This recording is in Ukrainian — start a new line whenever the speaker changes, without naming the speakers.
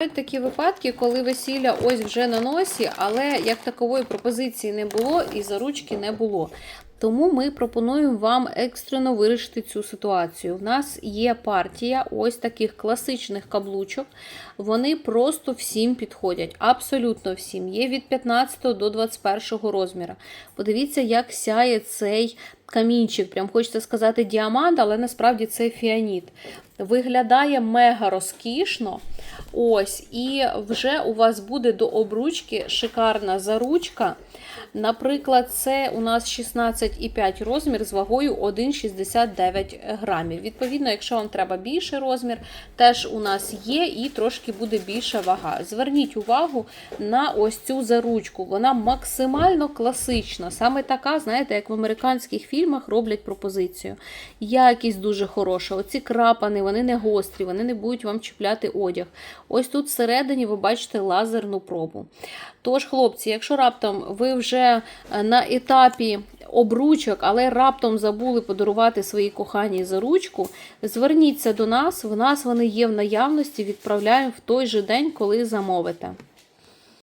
Бувають такі випадки, коли весілля ось вже на носі, але як такової пропозиції не було і заручки не було. Тому ми пропонуємо вам екстрено вирішити цю ситуацію. У нас є партія ось таких класичних каблучок. Вони просто всім підходять, абсолютно всім. Є від 15 до 21 розміру. Подивіться, як сяє цей камінчик. Прям хочеться сказати діамант, але насправді це фіаніт. Виглядає мега розкішно. Ось, і вже у вас буде до обручки шикарна заручка. Наприклад, це у нас 16,5 розмір з вагою 1,69 грамів. Відповідно, якщо вам треба більший розмір, теж у нас є і трошки буде більша вага. Зверніть увагу на ось цю заручку. Вона максимально класична. Саме така, знаєте, як в американських фільмах роблять пропозицію. Якість дуже хороша. Оці крапани, вони не гострі, вони не будуть вам чіпляти одяг. Ось тут всередині ви бачите лазерну пробу. Тож, хлопці, якщо раптом ви вже е, на етапі обручок, але раптом забули подарувати своїй коханій заручку, зверніться до нас. В нас вони є в наявності, відправляємо в той же день, коли замовите.